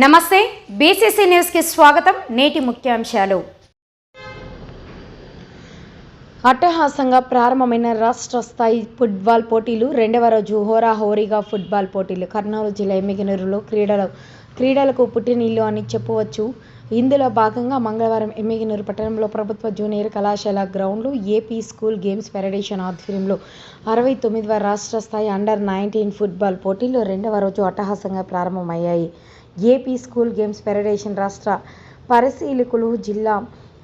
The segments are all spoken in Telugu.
నమస్తే బీసీసీ న్యూస్కి స్వాగతం. నేటి ముఖ్యాంశాలు. అట్టహాసంగా ప్రారంభమైన రాష్ట్ర స్థాయి ఫుట్బాల్ పోటీలు రెండవ రోజు హోరాహోరీగా ఫుట్బాల్ పోటీలు. కర్నూలు జిల్లా ఎమ్మిగనూరులో క్రీడలు క్రీడలకు పుట్టినీళ్ళు అని చెప్పవచ్చు. ఇందులో భాగంగా మంగళవారం ఎమ్మిగనూరు పట్టణంలో ప్రభుత్వ జూనియర్ కళాశాల గ్రౌండ్లో ఏపీ స్కూల్ గేమ్స్ ఫెడరేషన్ ఆధ్వర్యంలో అరవై తొమ్మిదవ రాష్ట్ర స్థాయి అండర్ నైన్టీన్ ఫుట్బాల్ పోటీలు రెండవ రోజు అట్టహాసంగా ప్రారంభమయ్యాయి. ఏపీ స్కూల్ గేమ్స్ ఫెడరేషన్ రాష్ట్ర పరిశీలకులు జిల్లా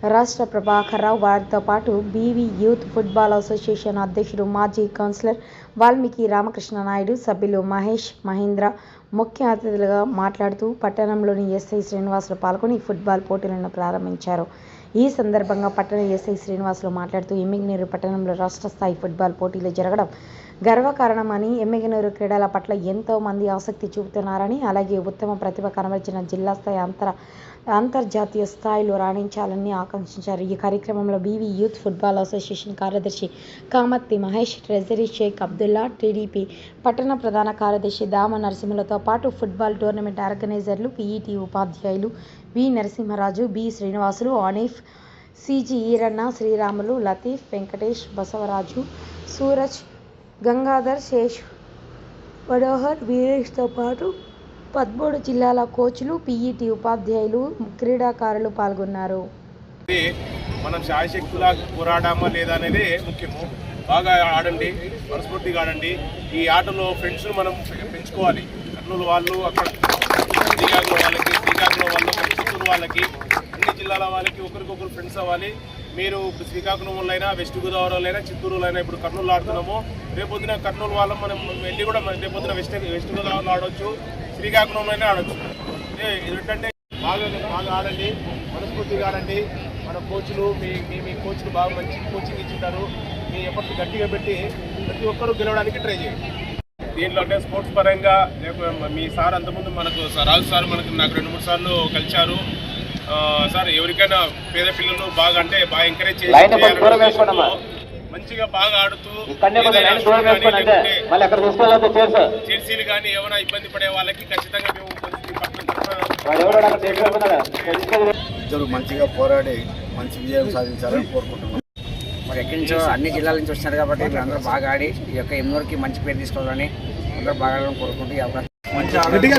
రాష్ట్ర ప్రభాకర్రావు వారితో పాటు బీవీ యూత్ ఫుట్బాల్ అసోసియేషన్ అధ్యక్షుడు మాజీ కౌన్సిలర్ వాల్మీకి రామకృష్ణ నాయుడు సభ్యులు మహేష్ మహేంద్ర ముఖ్య అతిథులుగా మాట్లాడుతూ పట్టణంలోని ఎస్ఐ శ్రీనివాసులు పాల్గొని ఫుట్బాల్ పోటీలను ప్రారంభించారు. ఈ సందర్భంగా పట్టణ ఎస్ఐ శ్రీనివాసులు మాట్లాడుతూ ఎమ్మిగినీరు పట్టణంలో రాష్ట్ర స్థాయి ఫుట్బాల్ పోటీలు జరగడం గర్వకారణమని ఎమ్మిగనూరు క్రీడల పట్ల ఎంతో మంది ఆసక్తి చూపుతున్నారని అలాగే ఉత్తమ ప్రతిభ కనబరిచిన జిల్లా స్థాయి అంతర అంతర్జాతీయ స్థాయిలో రాణించాలని ఆకాంక్షించారు. ఈ కార్యక్రమంలో బీవీ యూత్ ఫుట్బాల్ అసోసియేషన్ కార్యదర్శి కామత్తి మహేష్ ట్రెజరీ షేక్ అబ్దుల్లా టీడీపీ పట్టణ ప్రధాన కార్యదర్శి దామ నరసింహలతో పాటు ఫుట్బాల్ టోర్నమెంట్ ఆర్గనైజర్లు పీఈటీ ఉపాధ్యాయులు V Narasimharaju B Srinivasulu Anif CG Eranna Sriramulu Latif Venkatesh Basavaraju Suraj Gangadhar Sesh Manohar వీరేష్తో పాటు పదమూడు జిల్లాల కోచ్లు పీఈటీ ఉపాధ్యాయులు క్రీడాకారులు పాల్గొన్నారు. మనం శాయశక్తులా పోరాడామా లేదా అనేది ముఖ్యము. బాగా ఆడండి మనస్ఫూర్తిగా ఆడండి. ఈ ఆటలో ఫ్రెండ్స్ మనం పెంచుకోవాలి. కర్నూలు వాళ్ళు అక్కడ శ్రీకాకుళం వాళ్ళకి శ్రీకాకుళం వాళ్ళకి చిత్తూరు వాళ్ళకి అన్ని జిల్లాల వాళ్ళకి ఒకరికొకరు ఫ్రెండ్స్ అవ్వాలి. మీరు ఇప్పుడు అయినా వెస్ట్ గోదావరిలో అయినా చిత్తూరులో అయినా ఇప్పుడు కర్నూలు ఆడుతున్నాము. రేపొద్దున కర్నూలు వాళ్ళం మనం వెళ్ళి కూడా మనం రేపొద్దున వెస్ట్ వెస్ట్ గోదావరిలో ఆడవచ్చు శ్రీకాకుళంలోనే ఆడవచ్చు ఇదే ఏంటంటే బాగా బాగా ఆడండి మనస్ఫూర్తిగా ఆడండి. మన కోచ్లు మీ మీ మీ కోచ్లు బాగా మంచి కోచింగ్ ఇచ్చింటారు. మీ ఎఫర్ట్ గట్టిగా పెట్టి ప్రతి ఒక్కరూ గెలవడానికి ట్రై చేయండి. దీంట్లో అంటే స్పోర్ట్స్ పరంగా లేకపోతే మీ సార్ అంతకుముందు మనకు సార్ రాజు సార్ మనకు నాకు రెండు మూడు సార్లు కలిశారు. సార్ ఎవరికైనా పేద పిల్లలు బాగా అంటే బాగా ఎంకరేజ్ చేసి మంచిగా బాగా ఆడుతూ జెర్సీలు కానీ ఏమైనా ఇబ్బంది పడే వాళ్ళకి ఖచ్చితంగా మేము ఇద్దరు మంచిగా పోరాడి మంచి విజయం సాధించాలని కోరుకుంటున్నాం. మరి ఎక్కడి నుంచో అన్ని జిల్లాల నుంచి వస్తున్నారు కాబట్టి వీళ్ళందరూ బాగా ఆడి ఈ యొక్క ఎన్నోరికి మంచి పేరు తీసుకోవాలని అందరూ బాగా ఆడాలని కోరుకుంటూ ఈ అవకాశం గట్టిగా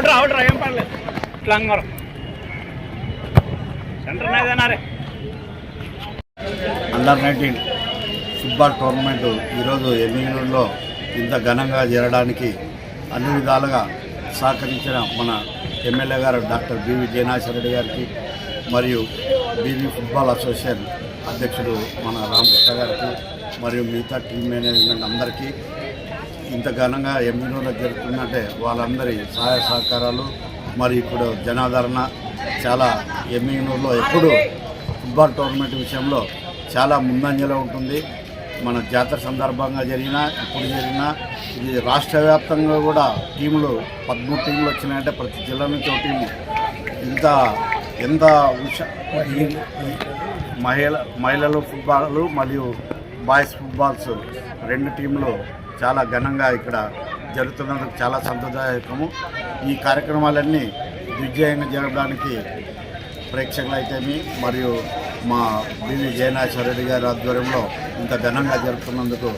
అవుట్రా అవుట్రా ఏం పర్లేదు. ఇట్లా అంగరం సెంటర్ నాదేనారే అండర్ నైన్టీన్ ఫుట్బాల్ టోర్నమెంట్ ఈరోజు ఎమ్మిగనూరులో ఇంత ఘనంగా జరగడానికి అన్ని విధాలుగా సహకరించిన మన ఎమ్మెల్యే గారు డాక్టర్ బివి రెడ్డి గారికి మరియు బీవీ ఫుట్బాల్ అసోసియేషన్ అధ్యక్షుడు మన రామకృష్ణ గారికి మరియు మిగతా టీం మేనేజ్మెంట్ అందరికీ ఇంత ఘనంగా ఎమ్మెల్యేలో జరుగుతుందంటే వాళ్ళందరి సహాయ సహకారాలు మరి ఇప్పుడు జనాదరణ చాలా ఎమ్మిగనూరులో ఎప్పుడు ఫుట్బాల్ టోర్నమెంట్ విషయంలో చాలా ముందంజలో ఉంటుంది. మన జాతర సందర్భంగా జరిగినా ఇప్పుడు జరిగినా ఇది రాష్ట్ర వ్యాప్తంగా కూడా టీములు పదమూడు టీంలు వచ్చినాయంటే ప్రతి జిల్లా నుంచి ఒక టీము. ఇంత ఎంత ఉష మహిళ మహిళలు ఫుట్బాల్ మరియు బాయ్స్ ఫుట్బాల్స్ రెండు టీంలు చాలా ఘనంగా ఇక్కడ జరుగుతున్నందుకు చాలా సంతోషదాయకము. ఈ కార్యక్రమాలన్నీ దిగ్విజయంగా జరగడానికి ప్రేక్షకులైతేమి మరియు మా బివి జయనాథ్ గారి ఆధ్వర్యంలో ఇంత ఘనంగా జరుపుతున్నందుకు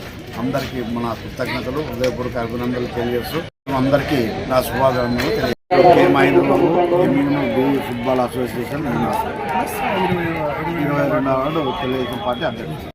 అందరికీ మన కృతజ్ఞతలు హృదయపూర్వక అభినందనలు తెలియజేస్తూ అందరికీ నా శుభాకాంక్షలు తెలియజేస్తాను K Mahendrababu Emmiganur BV football association ఇరవై రెండవ తెలుగుదేశం పార్టీ అధ్యక్షుడు